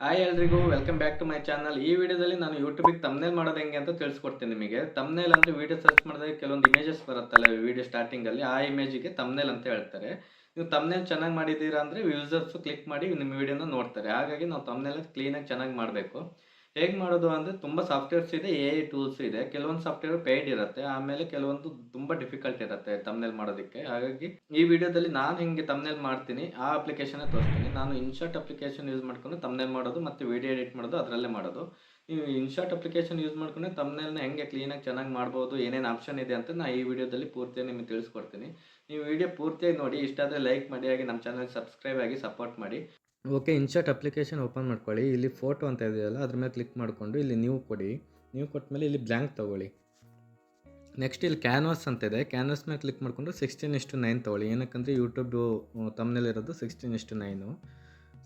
Hi ಎಲ್ರಿಗೂ welcome back to my channel ಈ ವಿಡಿಯೋದಲ್ಲಿ ನಾನು ಯೂಟ್ಯೂಬಿಗೆ ತಮ್ನೇಲ್ ಮಾಡೋದು ಹೆಂಗೆ ಅಂತ ತಿಳಿಸ್ಕೊಡ್ತೀನಿ ನಿಮಗೆ. ತಮ್ನೇಲ್ ಅಂದರೆ ವಿಡಿಯೋ ಸರ್ಚ್ ಮಾಡಿದಾಗ ಕೆಲವೊಂದು ಇಮೇಜಸ್ ಬರುತ್ತಲ್ಲ ವಿಡಿಯೋ ಸ್ಟಾರ್ಟಿಂಗಲ್ಲಿ ಆ ಇಮೇಜಿಗೆ ತಮ್ನೇಲ್ ಅಂತ ಹೇಳ್ತಾರೆ. ನೀವು ತಮ್ನೇಲ್ ಚೆನ್ನಾಗಿ ಮಾಡಿದ್ದೀರಾ ಅಂದರೆ ವ್ಯೂಸರ್ಸು ಕ್ಲಿಕ್ ಮಾಡಿ ನಿಮ್ಮ ವಿಡಿಯೋನ ನೋಡ್ತಾರೆ. ಹಾಗಾಗಿ ನಾವು ತಮ್ನೇಲ್ ಕ್ಲೀನಾಗಿ ಚೆನ್ನಾಗಿ ಮಾಡಬೇಕು. ಹೇಗೆ ಮಾಡೋದು ಅಂದರೆ ತುಂಬ ಸಾಫ್ಟ್ವೇರ್ಸ್ ಇದೆ ಎ ಐ ಟೂಲ್ಸ್ ಇದೆ. ಕೆಲವೊಂದು ಸಾಫ್ಟ್ವೇರ್ ಪೇಯ್ಡ್ ಇರುತ್ತೆ, ಆಮೇಲೆ ಕೆಲವೊಂದು ತುಂಬ ಡಿಫಿಕಲ್ಟ್ ಇರುತ್ತೆ ತಮ್ನೇಲ್ ಮಾಡೋದಕ್ಕೆ. ಹಾಗಾಗಿ ಈ ವಿಡಿಯೋದಲ್ಲಿ ನಾನು ಹಿಂಗೆ ತಮ್ನೇಲ್ ಮಾಡ್ತೀನಿ, ಆ ಅಪ್ಲಿಕೇಶನ್ ತೋರಿಸ್ತೀನಿ. ನಾನು ಇನ್ಶಾರ್ಟ್ ಅಪ್ಲಿಕೇಶನ್ ಯೂಸ್ ಮಾಡ್ಕೊಂಡು ತಮ್ನೇಲ್ ಮಾಡೋದು ಮತ್ತು ವಿಡಿಯೋ ಎಡಿಟ್ ಮಾಡೋದು, ಅದರಲ್ಲೇ ಮಾಡೋದು. ನೀವು ಇನ್ಶಾರ್ಟ್ ಅಪ್ಲಿಕೇಶನ್ ಯೂಸ್ ಮಾಡ್ಕೊಂಡು ತಮ್ನೇಲ್ನ ಹೆಂಗೆ ಕ್ಲೀನಾಗಿ ಚೆನ್ನಾಗಿ ಮಾಡ್ಬೋದು, ಏನೇನು ಆಪ್ಷನ್ ಇದೆ ಅಂತ ನಾನು ಈ ವಿಡಿಯೋದಲ್ಲಿ ಪೂರ್ತಿಯಾಗಿ ನಿಮಗೆ ತಿಳಿಸ್ಕೊಡ್ತೀನಿ. ನೀವು ವಿಡಿಯೋ ಪೂರ್ತಿಯಾಗಿ ನೋಡಿ, ಇಷ್ಟ ಆದರೆ ಲೈಕ್ ಮಾಡಿ, ಹಾಗೆ ನಮ್ಮ ಚಾನಲ್ ಸಬ್ಸ್ಕ್ರೈಬ್ ಆಗಿ ಸಪೋರ್ಟ್ ಮಾಡಿ. ಓಕೆ ಇನ್ಶಾಟ್ ಅಪ್ಲಿಕೇಶನ್ ಓಪನ್ ಮಾಡ್ಕೊಳ್ಳಿ. ಇಲ್ಲಿ ಫೋಟೋ ಅಂತ ಇದೆಯಲ್ಲ, ಅದ್ರ ಮೇಲೆ ಕ್ಲಿಕ್ ಮಾಡಿಕೊಂಡು ಇಲ್ಲಿ ನೀವು ಕೊಡಿ. ನೀವು ಕೊಟ್ಮೇಲೆ ಇಲ್ಲಿ ಬ್ಲ್ಯಾಂಕ್ ತೊಗೊಳ್ಳಿ. ನೆಕ್ಸ್ಟ್ ಇಲ್ಲಿ ಕ್ಯಾನ್ವಾಸ್ ಅಂತ ಇದೆ. ಕ್ಯಾನ್ವಾಸ್ ಮೇಲೆ ಕ್ಲಿಕ್ ಮಾಡಿಕೊಂಡು ಸಿಕ್ಸ್ಟೀನ್ ಇಷ್ಟು ನೈನ್ ತೊಗೊಳ್ಳಿ. ಏನಕ್ಕಂದರೆ ಯೂಟ್ಯೂಬ್ ತಮ್ಮನೇಲಿರೋದು ಸಿಕ್ಸ್ಟೀನ್ ಇಷ್ಟು ನೈನು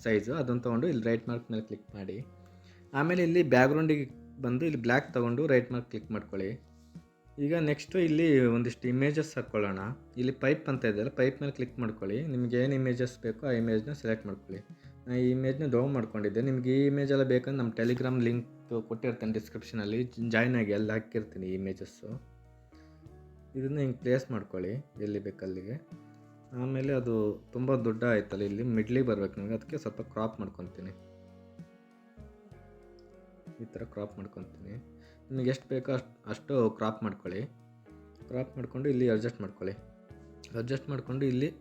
ಸೈಜು. ಅದನ್ನು ತೊಗೊಂಡು ಇಲ್ಲಿ ರೈಟ್ ಮಾರ್ಕ್ ಮೇಲೆ ಕ್ಲಿಕ್ ಮಾಡಿ. ಆಮೇಲೆ ಇಲ್ಲಿ ಬ್ಯಾಕ್ಗ್ರೌಂಡಿಗೆ ಬಂದು ಇಲ್ಲಿ ಬ್ಲ್ಯಾಕ್ ತೊಗೊಂಡು ರೈಟ್ ಮಾರ್ಕ್ ಕ್ಲಿಕ್ ಮಾಡ್ಕೊಳ್ಳಿ. ಈಗ ನೆಕ್ಸ್ಟು ಇಲ್ಲಿ ಒಂದಿಷ್ಟು ಇಮೇಜಸ್ ಹಾಕ್ಕೊಳ್ಳೋಣ ಇಲ್ಲಿ ಪೈಪ್ ಅಂತ ಇದೆಯಲ್ಲ ಪೈಪ್ ಮೇಲೆ ಕ್ಲಿಕ್ ಮಾಡ್ಕೊಳ್ಳಿ. ನಿಮ್ಗೆ ಏನು ಇಮೇಜಸ್ ಬೇಕೋ ಆ ಇಮೇಜ್ನ ಸೆಲೆಕ್ಟ್ ಮಾಡ್ಕೊಳ್ಳಿ. ನಾನು ಈ ಇಮೇಜ್ನ ಡೌನ್ ಮಾಡ್ಕೊಂಡಿದ್ದೆ. ನಿಮ್ಗೆ ಈ ಇಮೇಜ್ ಎಲ್ಲ ಬೇಕಂದ್ರೆ ನಮ್ಮ ಟೆಲಿಗ್ರಾಮ್ ಲಿಂಕ್ ಕೊಟ್ಟಿರ್ತೇನೆ ಡಿಸ್ಕ್ರಿಪ್ಷನಲ್ಲಿ ಜಾಯ್ನ್ ಆಗಿ ಅಲ್ಲಿ ಹಾಕಿರ್ತೀನಿ ಇಮೇಜಸ್ಸು ಇದನ್ನು ಹಿಂಗೆ ಪ್ಲೇಸ್ ಮಾಡ್ಕೊಳ್ಳಿ. ಎಲ್ಲಿ ಬೇಕಲ್ಲಿಗೆ ಆಮೇಲೆ ಅದು ತುಂಬ ದೊಡ್ಡ ಆಯ್ತಲ್ಲ, ಇಲ್ಲಿ ಮಿಡ್ಲಿಗೆ ಬರ್ಬೇಕು ನನಗೆ ಅದಕ್ಕೆ ಸ್ವಲ್ಪ ಕ್ರಾಪ್ ಮಾಡ್ಕೊತೀನಿ. ಈ ಥರ ಕ್ರಾಪ್ ಮಾಡ್ಕೊತೀನಿ. ನಿಮಗೆ ಎಷ್ಟು ಬೇಕೋ ಅಷ್ಟು ಅಷ್ಟು ಕ್ರಾಪ್ ಮಾಡ್ಕೊಳ್ಳಿ. ಕ್ರಾಪ್ ಮಾಡಿಕೊಂಡು ಇಲ್ಲಿ ಅಡ್ಜಸ್ಟ್ ಮಾಡ್ಕೊಳ್ಳಿ. ಅಡ್ಜಸ್ಟ್ ಮಾಡಿಕೊಂಡು ಇಲ್ಲಿ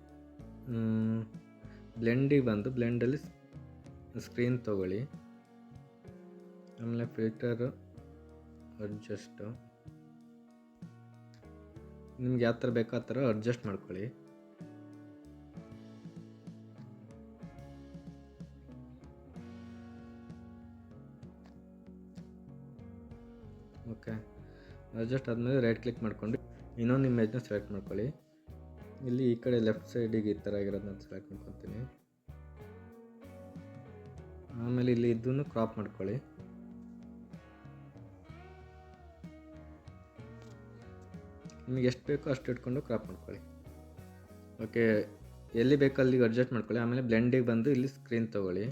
ಬ್ಲೆಂಡಿಗೆ ಬಂದು ಬ್ಲೆಂಡಲ್ಲಿ ಸ್ಕ್ರೀನ್ ತೊಗೊಳ್ಳಿ. ಆಮೇಲೆ ಫಿಲ್ಟರು ಅಡ್ಜಸ್ಟು ನಿಮ್ಗೆ ಯಾವ ಥರ ಬೇಕೋ ಆ ಥರ ಅಡ್ಜಸ್ಟ್ ಮಾಡ್ಕೊಳ್ಳಿ. ಓಕೆ. ಅಡ್ಜಸ್ಟ್ ಆದಮೇಲೆ ರೈಟ್ ಕ್ಲಿಕ್ ಮಾಡಿಕೊಂಡು ಇನ್ನೊಂದು ಇಮೇಜ್ನ ಸೆಲೆಕ್ಟ್ ಮಾಡ್ಕೊಳ್ಳಿ. ಇಲ್ಲಿ ಈ ಕಡೆ ಲೆಫ್ಟ್ ಸೈಡಿಗೆ ಈ ಥರ ಆಗಿರೋದನ್ನ ಸೆಲೆಕ್ಟ್ ಮಾಡ್ಕೊತೀನಿ. ಆಮೇಲೆ ಇಲ್ಲಿ ಇದನ್ನು ಕ್ರಾಪ್ ಮಾಡ್ಕೊಳ್ಳಿ. ನಿಮಗೆ ಎಷ್ಟು ಬೇಕೋ ಅಷ್ಟು ಇಟ್ಕೊಂಡು ಕ್ರಾಪ್ ಮಾಡ್ಕೊಳ್ಳಿ. ಓಕೆ, ಎಲ್ಲಿ ಬೇಕೋ ಅಲ್ಲಿಗೆ ಅಡ್ಜಸ್ಟ್ ಮಾಡ್ಕೊಳ್ಳಿ. ಆಮೇಲೆ ಬ್ಲೆಂಡಿಗೆ ಬಂದು ಇಲ್ಲಿ ಸ್ಕ್ರೀನ್ ತೊಗೊಳ್ಳಿ.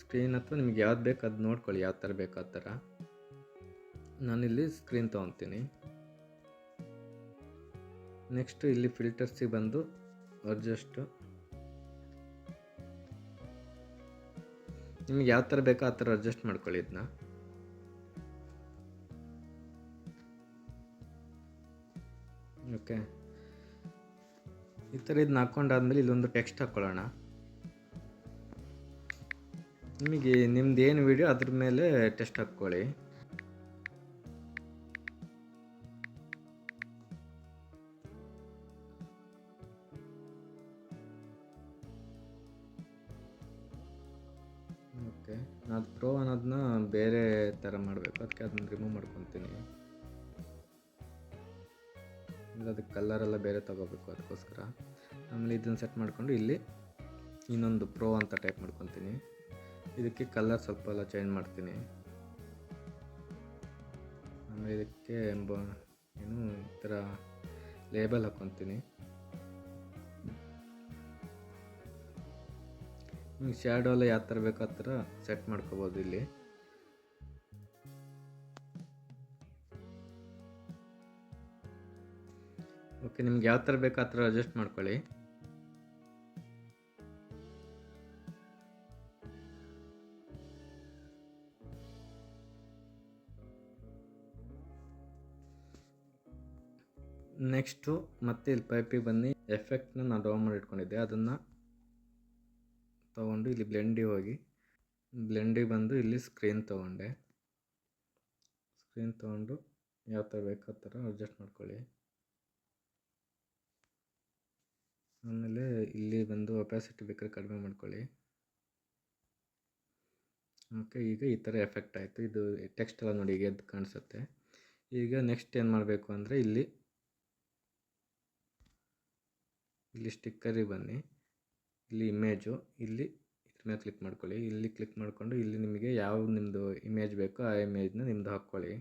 ಸ್ಕ್ರೀನ್ ಅಥವಾ ನಿಮ್ಗೆ ಯಾವ್ದು ಬೇಕು ಅದು ನೋಡ್ಕೊಳ್ಳಿ ಯಾವ ಥರ ಬೇಕೋ ಆ ಥರ ನಾನಿಲ್ಲಿ ಸ್ಕ್ರೀನ್ ತೊಗೊತೀನಿ ನೆಕ್ಸ್ಟು ಇಲ್ಲಿ ಫಿಲ್ಟರ್ಸಿಗೆ ಬಂದು ಅಡ್ಜಸ್ಟು ನಿಮ್ಗೆ ಯಾವ ಥರ ಬೇಕೋ ಆ ಥರ ಅಡ್ಜಸ್ಟ್ ಮಾಡ್ಕೊಳ್ಳಿ ಇದನ್ನ ಓಕೆ ಈ ಥರ ಇದನ್ನ ಹಾಕ್ಕೊಂಡಾದ್ಮೇಲೆ ಇಲ್ಲೊಂದು ಟೆಕ್ಸ್ಟ್ ಹಾಕ್ಕೊಳ್ಳೋಣ ನಿಮಗೆ ನಿಮ್ದು ಏನು ವಿಡಿಯೋ ಅದ್ರ ಮೇಲೆ ಟೆಸ್ಟ್ ಹಾಕ್ಕೊಳ್ಳಿ. ಅದು ಪ್ರೋ ಅನ್ನೋದನ್ನ ಬೇರೆ ಥರ ಮಾಡಬೇಕು. ಅದಕ್ಕೆ ಅದನ್ನ ರಿಮೂವ್ ಮಾಡ್ಕೊತೀನಿ. ಅದಕ್ಕೆ ಕಲ್ಲರೆಲ್ಲ ಬೇರೆ ತಗೋಬೇಕು ಅದಕ್ಕೋಸ್ಕರ. ಆಮೇಲೆ ಇದನ್ನು ಸೆಟ್ ಮಾಡಿಕೊಂಡು ಇಲ್ಲಿ ಇನ್ನೊಂದು ಪ್ರೋ ಅಂತ ಟೈಪ್ ಮಾಡ್ಕೊತೀನಿ. ಇದಕ್ಕೆ ಕಲರ್ ಸ್ವಲ್ಪ ಎಲ್ಲ ಚೇಂಜ್ ಮಾಡ್ತೀನಿ. ಆಮೇಲೆ ಇದಕ್ಕೆ ಎಂಬ, ಏನು, ಈ ಥರ ಲೇಬಲ್ ಹಾಕ್ಕೊತೀನಿ ಶ್ಯಾಡೋ ಎಲ್ಲ ಯಾವ ಥರ ಬೇಕೋ ಥರ ಸೆಟ್ ಮಾಡ್ಕೋಬೋದು ಇಲ್ಲಿ. ಓಕೆ ನಿಮ್ಗೆ ಯಾವ ಥರ ಬೇಕೋ ಆ ಥರ ಅಡ್ಜಸ್ಟ್ ಮಾಡ್ಕೊಳ್ಳಿ. ನೆಕ್ಸ್ಟು ಮತ್ತೆ ಇಲ್ಲಿ ಪೈಪಿಗೆ ಬನ್ನಿ. ಎಫೆಕ್ಟ್ನ ನಾನು ಡೌನ್ ಮಾಡಿ ಇಟ್ಕೊಂಡಿದ್ದೆ. ಅದನ್ನು ತೊಗೊಂಡು ಇಲ್ಲಿ ಬ್ಲೆಂಡಿಗೆ ಹೋಗಿ ಬ್ಲೆಂಡಿಗೆ ಬಂದು ಇಲ್ಲಿ ಸ್ಕ್ರೀನ್ ತೊಗೊಂಡೆ. ಸ್ಕ್ರೀನ್ ತೊಗೊಂಡು ಯಾವ ಥರ ಬೇಕು ಆ ಥರ ಅಡ್ಜಸ್ಟ್ ಮಾಡ್ಕೊಳ್ಳಿ. ಆಮೇಲೆ ಇಲ್ಲಿ ಬಂದು ಒಪ್ಯಾಸಿಟಿ ಬೇಕಾದ್ರೆ ಕಡಿಮೆ ಮಾಡ್ಕೊಳ್ಳಿ. ಓಕೆ, ಈಗ ಈ ಥರ ಎಫೆಕ್ಟ್ ಆಯಿತು. ಇದು ಟೆಕ್ಸ್ಟ್ ಎಲ್ಲ ನೋಡಿ ಈಗ ಎದ್ದು ಕಾಣಿಸುತ್ತೆ. ಈಗ ನೆಕ್ಸ್ಟ್ ಏನು ಮಾಡಬೇಕು ಅಂದರೆ ಇಲ್ಲಿ ಇಲ್ಲಿ ಸ್ಟಿಕ್ಕರಿಗೆ ಬನ್ನಿ. ಇಲ್ಲಿ ಇಮೇಜು ಇಲ್ಲಿ ಇದ್ರ ಮೇಲೆ ಕ್ಲಿಕ್ ಮಾಡ್ಕೊಳ್ಳಿ. ಇಲ್ಲಿ ಕ್ಲಿಕ್ ಮಾಡಿಕೊಂಡು ಇಲ್ಲಿ ನಿಮಗೆ ಯಾವ ನಿಮ್ಮದು ಇಮೇಜ್ ಬೇಕೋ ಆ ಇಮೇಜ್ನ ನಿಮ್ಮದು ಹಾಕ್ಕೊಳ್ಳಿ.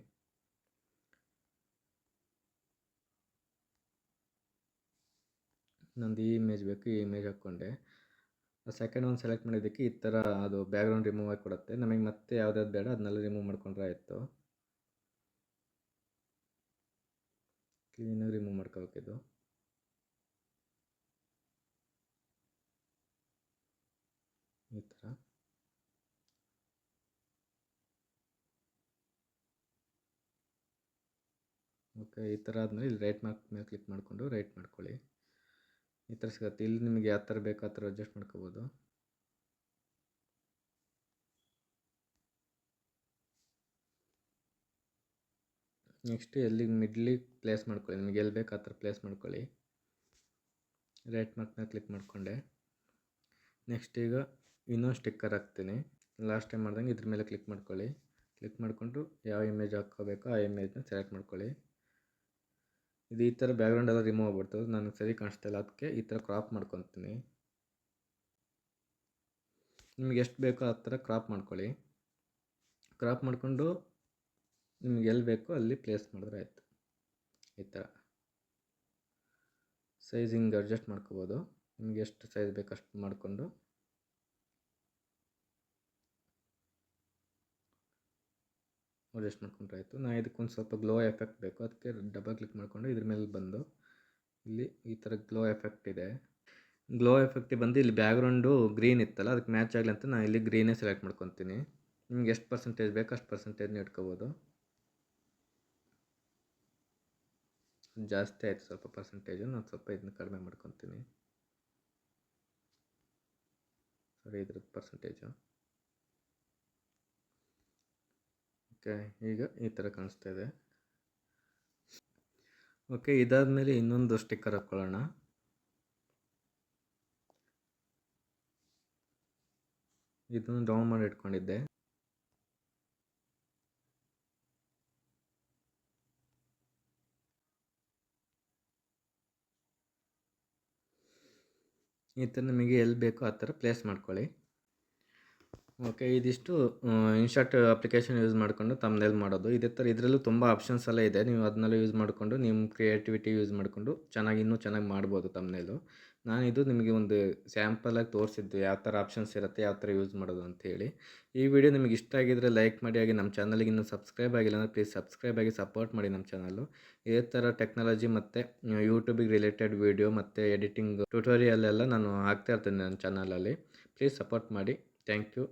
ನಂದು ಈ ಇಮೇಜ್ ಬೇಕು, ಈ ಇಮೇಜ್ ಹಾಕ್ಕೊಂಡೆ. ಸೆಕೆಂಡ್ ಒಂದು ಸೆಲೆಕ್ಟ್ ಮಾಡಿದ್ದಕ್ಕೆ ಈ ಥರ ಅದು ಬ್ಯಾಕ್ಗ್ರೌಂಡ್ ರಿಮೂವ್ ಆಗಿ ಕೊಡುತ್ತೆ. ನಮಗೆ ಮತ್ತೆ ಯಾವುದ್ಯಾವ್ದು ಬೇಡ ಅದನ್ನೆಲ್ಲ ರಿಮೂವ್ ಮಾಡ್ಕೊಂಡ್ರೆ ಆಯಿತು. ಕ್ಲೀನಾಗಿ ರಿಮೂವ್ ಮಾಡ್ಕೋಬೇಕಿದು. ಈ ಥರ ಓಕೆ, ಈ ಥರ ಆದಮೇಲೆ ಇಲ್ಲಿ ರೈಟ್ ಮಾರ್ಕ್ ಮೇಲೆ ಕ್ಲಿಕ್ ಮಾಡಿಕೊಂಡು ರೈಟ್ ಮಾಡ್ಕೊಳ್ಳಿ. ಈ ಥರ ಸಿಗುತ್ತೆ. ಇಲ್ಲಿ ನಿಮಗೆ ಯಾವ ಥರ ಬೇಕು ಆ ಥರ ಅಡ್ಜಸ್ಟ್ ಮಾಡ್ಕೋಬೋದು. ನೆಕ್ಸ್ಟ್ ಎಲ್ಲಿಗೆ ಮಿಡ್ಲಿಗೆ ಪ್ಲೇಸ್ ಮಾಡ್ಕೊಳ್ಳಿ. ನಿಮಗೆ ಎಲ್ಲಿ ಬೇಕು ಆ ಥರ ಪ್ಲೇಸ್ ಮಾಡ್ಕೊಳ್ಳಿ. ರೈಟ್ ಮಾರ್ಕ್ ಮೇಲೆ ಕ್ಲಿಕ್ ಮಾಡಿಕೊಂಡೆ. ನೆಕ್ಸ್ಟ್ ಈಗ ಇನ್ನೊಂದು ಸ್ಟಿಕ್ಕರ್ ಹಾಕ್ತೀನಿ. ಲಾಸ್ಟ್ ಟೈಮ್ ಮಾಡ್ದಂಗೆ ಇದ್ರ ಮೇಲೆ ಕ್ಲಿಕ್ ಮಾಡ್ಕೊಳ್ಳಿ. ಕ್ಲಿಕ್ ಮಾಡಿಕೊಂಡು ಯಾವ ಇಮೇಜ್ ಹಾಕ್ಕೋಬೇಕೋ ಆ ಇಮೇಜ್ನ ಸೆಲೆಕ್ಟ್ ಮಾಡ್ಕೊಳ್ಳಿ. ಇದು ಈ ಥರ ಬ್ಯಾಕ್ಗ್ರೌಂಡ್ ಎಲ್ಲ ರಿಮೂವ್ ಆಗ್ಬಿಡ್ತದೆ ನನಗೆ ಸರಿ ಕಾಣಿಸ್ತಾ ಅದಕ್ಕೆ ಈ ಥರ ಕ್ರಾಪ್ ಮಾಡ್ಕೊತೀನಿ. ನಿಮ್ಗೆ ಎಷ್ಟು ಬೇಕೋ ಆ ಥರ ಕ್ರಾಪ್ ಮಾಡ್ಕೊಳ್ಳಿ. ಕ್ರಾಪ್ ಮಾಡಿಕೊಂಡು ನಿಮ್ಗೆ ಎಲ್ಲಿ ಬೇಕೋ ಅಲ್ಲಿ ಪ್ಲೇಸ್ ಮಾಡಿದ್ರೆ ಆಯಿತು. ಈ ಥರ. ಸೈಜಿಂಗ್ ಅಡ್ಜಸ್ಟ್ ಮಾಡ್ಕೋಬೋದು. ನಿಮ್ಗೆ ಎಷ್ಟು ಸೈಜ್ ಬೇಕು ಅಷ್ಟು ಮಾಡಿಕೊಂಡು ಅಡ್ಜಸ್ಟ್ ಮಾಡ್ಕೊಂಡ್ರೆ ಆಯಿತು. ನಾ ಇದಕ್ಕೊಂದು ಸ್ವಲ್ಪ ಗ್ಲೋ ಎಫೆಕ್ಟ್ ಬೇಕು. ಅದಕ್ಕೆ ಡಬಲ್ ಕ್ಲಿಕ್ ಮಾಡಿಕೊಂಡು ಇದ್ರ ಮೇಲೆ ಬಂದು ಇಲ್ಲಿ ಈ ಥರ ಗ್ಲೋ ಎಫೆಕ್ಟ್ ಇದೆ. ಗ್ಲೋ ಎಫೆಕ್ಟಿಗೆ ಬಂದು ಇಲ್ಲಿ ಬ್ಯಾಕ್ಗ್ರೌಂಡು ಗ್ರೀನ್ ಇತ್ತಲ್ಲ, ಅದಕ್ಕೆ ಮ್ಯಾಚ್ ಆಗಲಿ ಅಂತ ನಾನು ಇಲ್ಲಿ ಗ್ರೀನೇ ಸೆಲೆಕ್ಟ್ ಮಾಡ್ಕೊತೀನಿ. ನಿಮ್ಗೆ ಎಷ್ಟು ಪರ್ಸೆಂಟೇಜ್ ಬೇಕು ಅಷ್ಟು ಪರ್ಸೆಂಟೇಜ್ನ ಇಟ್ಕೋಬೋದು. ಜಾಸ್ತಿ ಆಯಿತು ಸ್ವಲ್ಪ ಪರ್ಸೆಂಟೇಜು ನಾನು ಸ್ವಲ್ಪ ಇದನ್ನ ಕಡಿಮೆ ಮಾಡ್ಕೊತೀನಿ. ಸರಿ ಇದ್ರದ್ದು ಪರ್ಸೆಂಟೇಜು ಓಕೆ, ಈಗ ಈ ಥರ ಕಾಣಿಸ್ತಾ ಇದೆ. ಓಕೆ ಇದಾದ ಮೇಲೆ ಇನ್ನೊಂದು ಸ್ಟಿಕ್ಕರ್ ಹಾಕ್ಕೊಳ್ಳೋಣ ಇದನ್ನು ಡೌನ್ ಮಾಡಿ ಇಟ್ಕೊಂಡಿದ್ದೆ. ಈ ಥರ ನಿಮಗೆ ಎಲ್ಲಿ ಬೇಕೋ ಆ ಥರ ಪ್ಲೇಸ್ ಮಾಡ್ಕೊಳ್ಳಿ. ಓಕೆ, ಇದಿಷ್ಟು ಇನ್ಶಾಟ್ ಅಪ್ಲಿಕೇಶನ್ ಯೂಸ್ ಮಾಡಿಕೊಂಡು ತಮ್ಮನೇಲಿ ಮಾಡೋದು. ಇದೇ ಥರ ಇದರಲ್ಲೂ ತುಂಬ ಆಪ್ಷನ್ಸ್ ಎಲ್ಲ ಇದೆ. ನೀವು ಅದನ್ನೆಲ್ಲ ಯೂಸ್ ಮಾಡಿಕೊಂಡು ನಿಮ್ಮ ಕ್ರಿಯೇಟಿವಿಟಿ ಯೂಸ್ ಮಾಡಿಕೊಂಡು ಚೆನ್ನಾಗಿ ಇನ್ನೂ ಚೆನ್ನಾಗಿ ಮಾಡ್ಬೋದು ತಮ್ಮನೇಲು ನಾನು ಇದು ನಿಮಗೆ ಒಂದು ಸ್ಯಾಂಪಲಾಗಿ ತೋರಿಸಿದ್ದು ಯಾವ ಥರ ಆಪ್ಷನ್ಸ್ ಇರುತ್ತೆ, ಯಾವ ಥರ ಯೂಸ್ ಮಾಡೋದು ಅಂತೇಳಿ ಈ ವಿಡಿಯೋ ನಿಮಗೆ ಇಷ್ಟ ಆಗಿದ್ದರೆ ಲೈಕ್ ಮಾಡಿ, ಹಾಗೆ ನಮ್ಮ ಚಾನಲ್ಗೆ ಇನ್ನೂ ಸಬ್ಸ್ಕ್ರೈಬ್ ಆಗಿಲ್ಲ ಅಂದರೆ ಪ್ಲೀಸ್ ಸಬ್ಸ್ಕ್ರೈಬ್ ಆಗಿ ಸಪೋರ್ಟ್ ಮಾಡಿ ನಮ್ಮ ಚಾನಲ್ಲು ಇದೇ ಥರ ಟೆಕ್ನಾಲಜಿ ಮತ್ತು ಯೂಟ್ಯೂಬಿಗೆ ರಿಲೇಟೆಡ್ ವೀಡಿಯೋ ಮತ್ತು ಎಡಿಟಿಂಗ್ ಟ್ಯೂಟೋರಿಯಲ್ ಎಲ್ಲ ನಾನು ಹಾಕ್ತಾ ಇರ್ತೀನಿ ನನ್ನ ಚಾನಲಲ್ಲಿ ಪ್ಲೀಸ್ ಸಪೋರ್ಟ್ ಮಾಡಿ. Thank you